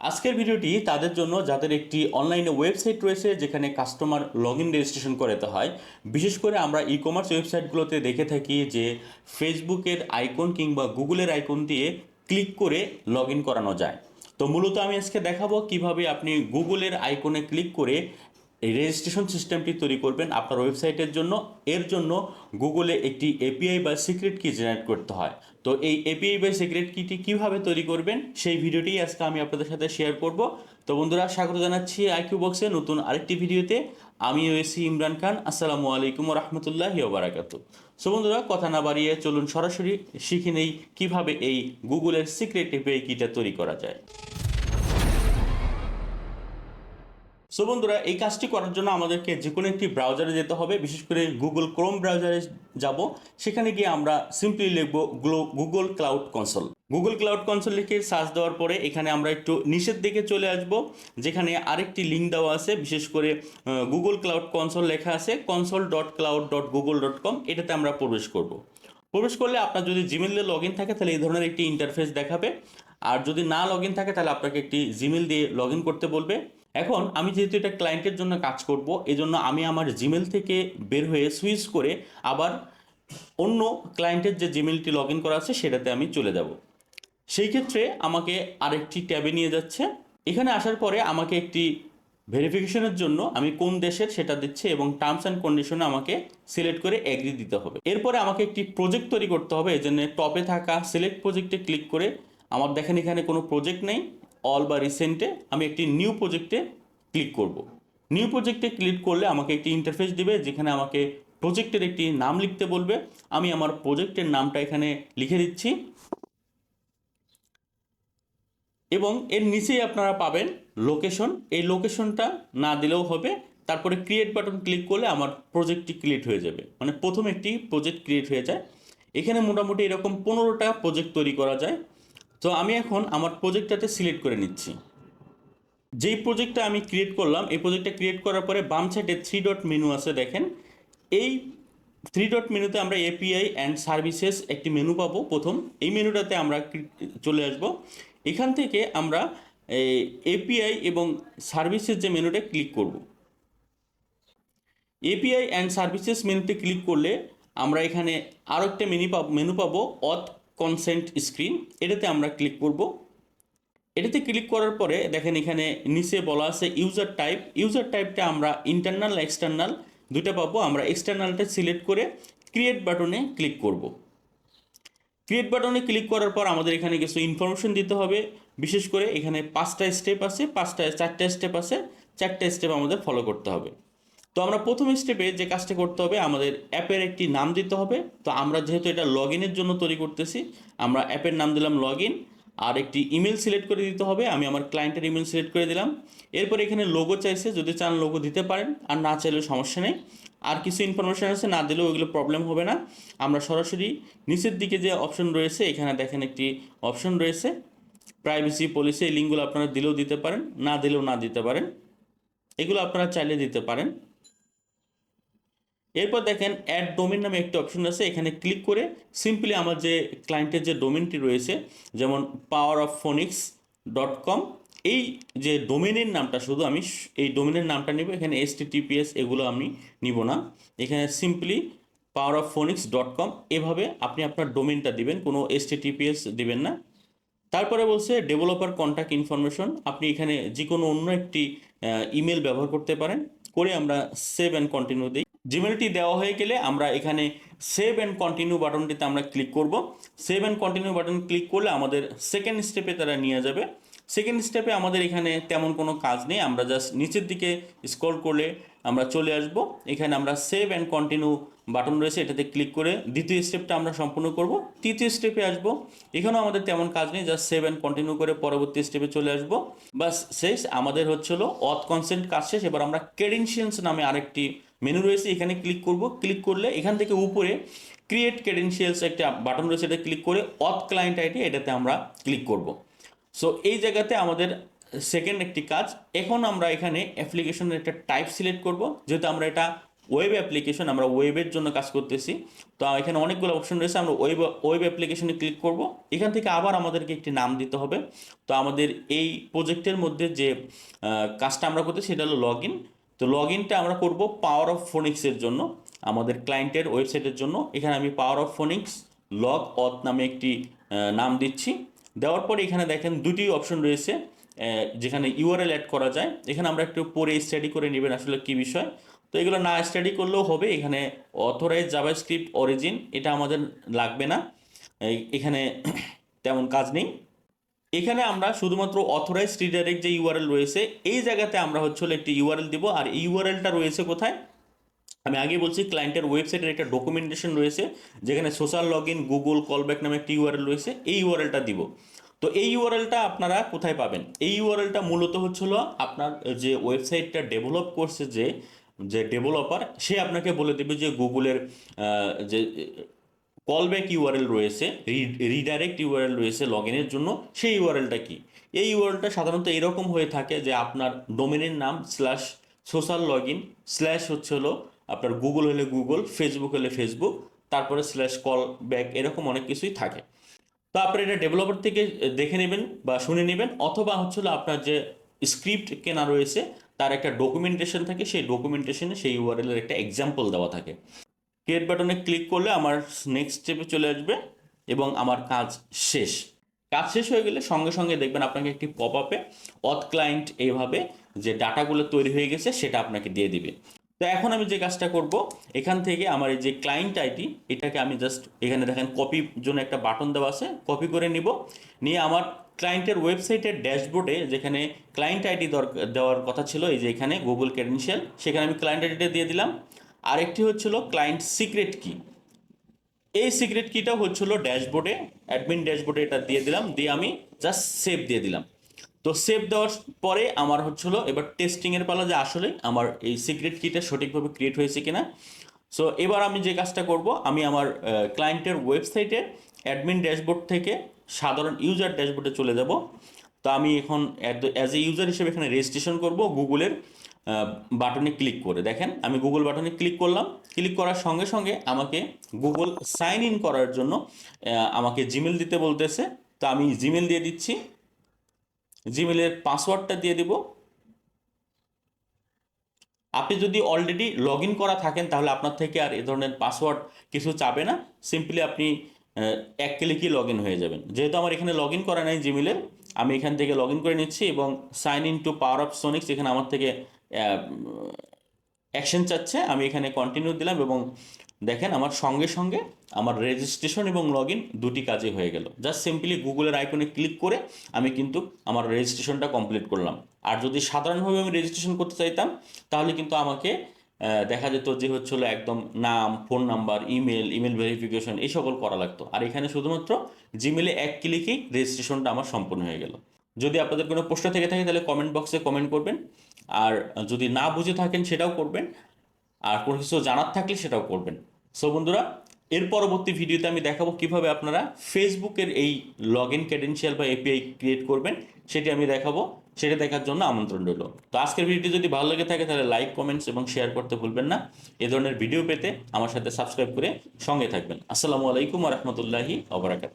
আজকের ভিডিওটি তাদের জন্য যাদের একটি অনলাইনে ওয়েবসাইট রয়েছে যেখানে কাস্টমার লগ ইন রেজিস্ট্রেশন করাতে হয়, বিশেষ করে আমরা ই কমার্স ওয়েবসাইটগুলোতে দেখে থাকি যে ফেসবুকের আইকন কিংবা গুগলের আইকন দিয়ে ক্লিক করে লগ ইন করানো যায়। তো মূলত আমি আজকে দেখাবো কীভাবে আপনি গুগলের আইকনে ক্লিক করে এই রেজিস্ট্রেশন সিস্টেমটি তৈরি করবেন আপনার ওয়েবসাইটের জন্য। এর জন্য গুগলে একটি এপিআই বা সিক্রেট কি জেনারেট করতে হয়। তো এই এপিআই বা সিক্রেট কিটি কীভাবে তৈরি করবেন, সেই ভিডিওটি আজকে আমি আপনাদের সাথে শেয়ার করব। তো বন্ধুরা, স্বাগত জানাচ্ছি আইকিউ বক্সে নতুন আরেকটি ভিডিওতে। আমি রয়েছি ইমরান খান। আসসালামু আলাইকুম রহমতুল্লাহ বারাকাতু সো বন্ধুরা, কথা না বাড়িয়ে চলুন সরাসরি শিখে নেই কীভাবে এই গুগলের সিক্রেট এপিআই কিটা তৈরি করা যায়। সো বন্ধুরা, এই কাজটি করার জন্য আমাদেরকে যে কোনো একটি ব্রাউজারে যেতে হবে। বিশেষ করে গুগল ক্রোম ব্রাউজারে যাব। সেখানে গিয়ে আমরা সিম্পলি লিখব Google cloud console Google cloud console লিখে সার্চ দেওয়ার পরে এখানে আমরা একটু নিচের দিকে চলে আসব, যেখানে আরেকটি লিঙ্ক দেওয়া আছে। বিশেষ করে গুগল ক্লাউড কনসোল লেখা আছে console dot cloud dot Google dot com এটাতে আমরা প্রবেশ করব। প্রবেশ করলে আপনার যদি জিমেল লগ ইন থাকে, তাহলে এই ধরনের একটি ইন্টারফেস দেখাবে। আর যদি না লগ ইন থাকে, তাহলে আপনাকে একটি জিমেল দিয়ে লগ ইন করতে বলবে। এখন আমি যেহেতু এটা ক্লায়েন্টের জন্য কাজ করব, এজন্য আমি আমার জিমেল থেকে বের হয়ে সুইচ করে আবার অন্য ক্লায়েন্টের যে জিমেলটি লগ ইন করা আছে, সেটাতে আমি চলে যাব। সেই ক্ষেত্রে আমাকে আরেকটি ট্যাবে নিয়ে যাচ্ছে। এখানে আসার পরে আমাকে একটি ভেরিফিকেশনের জন্য আমি কোন দেশের সেটা দিচ্ছে এবং টার্মস অ্যান্ড কন্ডিশনে আমাকে সিলেক্ট করে এগ্রি দিতে হবে। এরপরে আমাকে একটি প্রজেক্ট তৈরি করতে হবে এই জন্য টপে থাকা সিলেক্ট প্রজেক্টে ক্লিক করে, আমার দেখেন এখানে কোনো প্রজেক্ট নেই। অল বা রিসেন্টে আমি একটি নিউ প্রজেক্টে ক্লিক করব। নিউ প্রজেক্টে ক্লিক করলে আমাকে একটি ইন্টারফেস দিবে, যেখানে আমাকে প্রজেক্টের একটি নাম লিখতে বলবে। আমি আমার প্রজেক্টের নামটা এখানে লিখে দিচ্ছি। এবং এর নিচেই আপনারা পাবেন লোকেশন এই লোকেশনটা না দিলেও হবে। তারপরে ক্রিয়েট বাটন ক্লিক করলে আমার প্রজেক্টটি ক্রিয়েট হয়ে যাবে। মানে প্রথম একটি প্রজেক্ট ক্রিয়েট হয়ে যায়। এখানে মোটামুটি এরকম পনেরোটা প্রজেক্ট তৈরি করা যায়। তো আমি এখন আমার প্রজেক্টটাতে সিলেক্ট করে নিচ্ছি। যেই প্রজেক্টটা আমি ক্রিয়েট করলাম, এই প্রজেক্টটা ক্রিয়েট করার পরে বাম সাইডে থ্রি ডট মেনু আছে, দেখেন। এই থ্রি ডট মেনুতে আমরা এপিআই অ্যান্ড সার্ভিসেস একটি মেনু পাবো প্রথম। এই মেনুটাতে আমরা চলে আসব। এখান থেকে আমরা এপিআই এবং সার্ভিসেস যে মেনুটা ক্লিক করব। এপিআই অ্যান্ড সার্ভিসেস মেনুতে ক্লিক করলে আমরা এখানে আরও একটা মেনু পাবো মেনু পাবো অথ কনসেন্ট স্ক্রিন এটাতে আমরা ক্লিক করব। এটাতে ক্লিক করার পরে দেখেন এখানে নিচে বলা আছে ইউজার টাইপ ইউজার টাইপটা আমরা ইন্টারনাল এক্সটার্নাল দুইটা পাবো। আমরা এক্সটার্নালটা সিলেক্ট করে ক্রিয়েট বাটনে ক্লিক করব। ক্রিয়েট বাটনে ক্লিক করার পর আমাদের এখানে কিছু ইনফরমেশন দিতে হবে। বিশেষ করে এখানে পাঁচটা স্টেপ আছে, পাঁচটা, চারটা স্টেপ আছে, চারটা স্টেপ আমাদের ফলো করতে হবে। তো আমরা প্রথম স্টেপে যে কাজটা করতে হবে, আমাদের অ্যাপের একটি নাম দিতে হবে। তো আমরা যেহেতু এটা লগ ইনের জন্য তৈরি করতেছি, আমরা অ্যাপের নাম দিলাম লগ ইন আর একটি ইমেল সিলেক্ট করে দিতে হবে। আমি আমার ক্লায়েন্টের ইমেল সিলেক্ট করে দিলাম। এরপর এখানে লোগো চাইছে, যদি চান লোগো দিতে পারেন, আর না চাইলেও সমস্যা নেই। আর কিছু ইনফরমেশান আছে, না দিলেও ওইগুলো প্রবলেম হবে না। আমরা সরাসরি নিচের দিকে যে অপশন রয়েছে, এখানে দেখেন একটি অপশন রয়েছে। প্রাইভেসি পলিসি এই লিঙ্কগুলো আপনারা দিলেও দিতে পারেন, না দিলেও না দিতে পারেন। এগুলো আপনারা চাইলে দিতে পারেন। এরপর দেখেন অ্যাড ডোমেন নামে একটি অপশন আছে, এখানে ক্লিক করে সিম্পলি আমার যে ক্লায়েন্টের যে ডোমেনটি রয়েছে, যেমন power of phonics dot com এই যে ডোমেনের নামটা শুধু আমি এই ডোমেনের নামটা নেব, এখানে এস টিপিএস এগুলো আমি নিব না। এখানে simply power of phonics dot com এভাবে আপনি আপনার ডোমেনটা দিবেন, কোনো এস টিপিএস দিবেন না। তারপরে বলছে ডেভেলপার কন্ট্যাক্ট ইনফরমেশন আপনি এখানে যে কোনো অন্য একটি ইমেল ব্যবহার করতে পারেন, করে আমরা সেভ অ্যান্ড কন্টিনিউ দিই। জিমেলটি দেওয়া হয়ে গেলে আমরা এখানে সেভ অ্যান্ড কন্টিনিউ বাটনটিতে আমরা ক্লিক করব। Save and continue button click করলে আমাদের সেকেন্ড স্টেপে তারা নিয়ে যাবে। সেকেন্ড স্টেপে আমাদের এখানে তেমন কোনো কাজ নেই। আমরা জাস্ট নিচের দিকে স্ক্রল করলে আমরা চলে আসব। এখানে আমরা সেভ অ্যান্ড কন্টিনিউ বাটন রয়েছে, এটাতে ক্লিক করে দ্বিতীয় স্টেপটা আমরা সম্পূর্ণ করব। তৃতীয় স্টেপে আসব। এখানেও আমাদের তেমন কাজ নেই জাস্ট সেভ অ্যান্ড কন্টিনিউ করে পরবর্তী স্টেপে চলে আসব। বাস শেষ। আমাদের হচ্ছে হলো অথ কনসেন্ট কাজ শেষ। এবার আমরা ক্রেডেনশিয়ালস নামে আরেকটি মেনু রয়েছে, এখানে ক্লিক করব। ক্লিক করলে এখান থেকে উপরে ক্রিয়েট ক্রেডেনশিয়ালস একটা বাটন রয়েছে, এটা ক্লিক করে অথ ক্লায়েন্ট আইডি এটাতে আমরা ক্লিক করব। সো এই জায়গাতে আমাদের সেকেন্ড একটি কাজ। এখন আমরা এখানে অ্যাপ্লিকেশনের একটা টাইপ সিলেক্ট করব, যেহেতু আমরা এটা ওয়েব অ্যাপ্লিকেশন আমরা ওয়েবের জন্য কাজ করতেছি। তো এখানে অনেকগুলো অপশন রয়েছে, আমরা ওয়েব ওয়েব অ্যাপ্লিকেশনে ক্লিক করব। এখান থেকে আবার আমাদেরকে একটি নাম দিতে হবে। তো আমাদের এই প্রজেক্টের মধ্যে যে কাজটা আমরা করতে সেটা হলো লগ ইন তো লগ ইনটা আমরা করব পাওয়ার অফ ফোনিক্সের জন্য, আমাদের ক্লায়েন্টের ওয়েবসাইটের জন্য। এখানে আমি পাওয়ার অফ ফোনিক্স লগ অথ নামে একটি নাম দিচ্ছি। দেওয়ার পরে এখানে দেখেন দুটি অপশন রয়েছে যেখানে ইউআরএল অ্যাড করা যায়। এখানে আমরা একটু পরে স্টাডি করে নেবেন আসলে কী বিষয়। তো এগুলো না স্টাডি করলেও হবে, এখানে অথরাইজ জাভাস্ক্রিপ্ট অরিজিন এটা আমাদের লাগবে না। এখানে তেমন কাজ নেই। এখানে আমরা শুধুমাত্র অথরাইজ রিডাইরেক্ট যে ইউআরএল রয়েছে, এই জায়গাতে আমরা হচ্ছে হলো একটি ইউআরএল দিব। আর ইউআরএলটা রয়েছে কোথায়? আমি আগে বলছি ক্লায়েন্টের ওয়েবসাইটের একটা ডকুমেন্টেশন রয়েছে, যেখানে social log in Google callback নামে একটি ইউআরএল রয়েছে, এই ইউআরএলটা দিব। তো এই ইউআরএলটা আপনারা কোথায় পাবেন? এই ইউআরএলটা মূলত হচ্ছিল আপনার যে ওয়েবসাইটটা ডেভেলপ করছে যে যে ডেভেলপার সে আপনাকে বলে দেবে যে গুগলের যে কলব্যাক ইউআরএল রয়েছে রিডাইরেক্ট ইউআরএল রয়েছে লগ ইনের জন্য, সেই ইউআরএলটা কি? এই ইউআরএলটা সাধারণত এরকম হয়ে থাকে যে আপনার ডোমেনের নাম slash social log in slash হচ্ছে হলো আপনার গুগল হলে গুগল ফেসবুক হলে ফেসবুক তারপরে স্ল্যাশ কল ব্যাক এরকম অনেক কিছুই থাকে। তো আপনার এটা ডেভেলপার থেকে দেখে নেবেন বা শুনে নেবেন, অথবা হচ্ছে আপনার যে স্ক্রিপ্ট কেনা রয়েছে, তার একটা ডকুমেন্টেশন থাকে, সেই ডকুমেন্টেশনে সেই ইউআরএল এর একটা এক্সাম্পল দেওয়া থাকে। ক্রিয়েট বাটনে ক্লিক করলে আমার নেক্সট স্টেপে চলে আসবে এবং আমার কাজ শেষ। কাজ শেষ হয়ে গেলে সঙ্গে সঙ্গে দেখবেন আপনাকে একটি পপ আপে অথ ক্লায়েন্ট এইভাবে যে ডাটাগুলো তৈরি হয়ে গেছে সেটা আপনাকে দিয়ে দিবে। তো এখন আমি যে কাজটা করব, এখান থেকে আমার এই যে ক্লায়েন্ট আইডি এটাকে আমি জাস্ট এখানে দেখেন কপির জন্য একটা বাটন দেওয়া আছে কপি করে নিব। নিয়ে আমার ক্লায়েন্টের ওয়েবসাইটের ড্যাশবোর্ডে যেখানে ক্লায়েন্ট আইডি দেওয়ার কথা ছিল, এই যে এখানে গুগল ক্রেডেনশিয়াল সেখানে আমি ক্লায়েন্ট আইডিটা দিয়ে দিলাম। আরেকটি হচ্ছিল ক্লায়েন্ট সিক্রেট কি এই সিক্রেট কিটা হচ্ছিল ড্যাশবোর্ডে অ্যাডমিন ড্যাশবোর্ডে এটা দিয়ে দিলাম, দিয়ে আমি জাস্ট সেভ দিয়ে দিলাম। তো সেভ দেওয়ার পরে আমার হচ্ছিল এবার টেস্টিংয়ের পালা যে আসলে আমার এই সিক্রেট কিটা সঠিকভাবে ক্রিয়েট হয়েছে কিনা। সো এবার আমি যে কাজটা করব, আমি আমার ক্লায়েন্টের ওয়েবসাইটের অ্যাডমিন ড্যাশবোর্ড থেকে সাধারণ ইউজার ড্যাশবোর্ডে চলে যাব। তো আমি এখন অ্যাজ এ ইউজার হিসেবে এখানে রেজিস্ট্রেশন করব গুগলের বাটনে ক্লিক করে দেখেন, আমি গুগল বাটনে ক্লিক করলাম। ক্লিক করার সঙ্গে সঙ্গে আমাকে গুগল সাইন ইন করার জন্য আমাকে জিমেল দিতে বলতেছে। তো আমি জিমেল দিয়ে দিচ্ছি। জিমেলের পাসওয়ার্ডটা দিয়ে দিব। আপনি যদি অলরেডি লগ ইন করা থাকেন, তাহলে আপনার থেকে আর এ ধরনের পাসওয়ার্ড কিছু চাবে না। সিম্পলি আপনি এক ক্লিকই লগ ইন হয়ে যাবেন। যেহেতু আমার এখানে লগ ইন করা নাই জিমেলের আমি এখান থেকে লগ ইন করে নিচ্ছি এবং sign in to power of Sonix এখানে আমার থেকে অ্যাকশন চাচ্ছে, আমি এখানে কন্টিনিউ দিলাম এবং দেখেন আমার সঙ্গে সঙ্গে আমার রেজিস্ট্রেশন এবং লগ ইন দুটি কাজে হয়ে গেল। জাস্ট সিম্পলি গুগলের আইকনে ক্লিক করে আমি কিন্তু আমার রেজিস্ট্রেশনটা কমপ্লিট করলাম। আর যদি সাধারণভাবে আমি রেজিস্ট্রেশন করতে চাইতাম, তাহলে কিন্তু আমাকে দেখা যেত যে হচ্ছিল একদম নাম phone number email email verification এই সকল করা লাগতো। আর এখানে শুধুমাত্র জিমেলে এক ক্লিকেই রেজিস্ট্রেশনটা আমার সম্পূর্ণ হয়ে গেল। যদি আপনাদের কোনো প্রশ্ন থেকে থাকে, তাহলে কমেন্ট বক্সে কমেন্ট করবেন। আর যদি না বুঝে থাকেন সেটাও করবেন। আর কোনো কিছু জানার থাকলে সেটাও করবেন। সো বন্ধুরা, এর পরবর্তী ভিডিওতে আমি দেখাবো কীভাবে আপনারা ফেসবুকের এই লগ ইন ক্রেডেন্সিয়াল বা এপিআই ক্রিয়েট করবেন, সেটি আমি দেখাবো। সেটা দেখার জন্য আমন্ত্রণ রইল। তো আজকের ভিডিওটি যদি ভালো লেগে থাকে, তাহলে লাইক কমেন্টস এবং শেয়ার করতে ভুলবেন না। এ ধরনের ভিডিও পেতে আমার সাথে সাবস্ক্রাইব করে সঙ্গে থাকবেন। আসসালামু আলাইকুম রহমতুল্লাহি অবরাকাত